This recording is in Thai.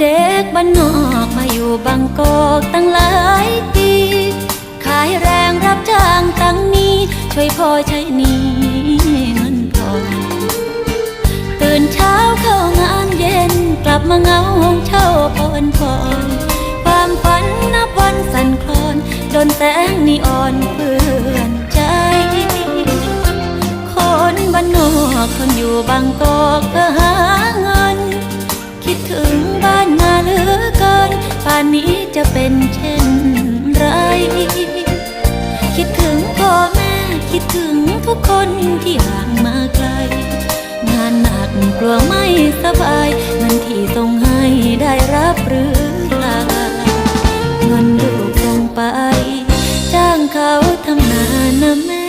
เด็กบ้านนอกมาอยู่บางกอกตั้งหลายปี ขายแรงรับจ้างตั้งนี้ ช่วยพ่อใช้นี้เงินพอตื่นเช้าเข้างานเย็นกลับมาเงาห้องเช่าพอนพรความฝันนับวันสั่นคลอนโดนแสงนีออนเพื่อนใจ คนบ้านนอกคนอยู่บางกอกเพื่อหา จะเป็นเช่นไร คิดถึงพ่อแม่คิดถึงทุกคนที่ห่างมาไกล งานหนักกลัวไม่สบายเงินที่ต้องให้ได้รับหรือเปล่าเงินลูกลงไป จ้างเขาทำนานะแม่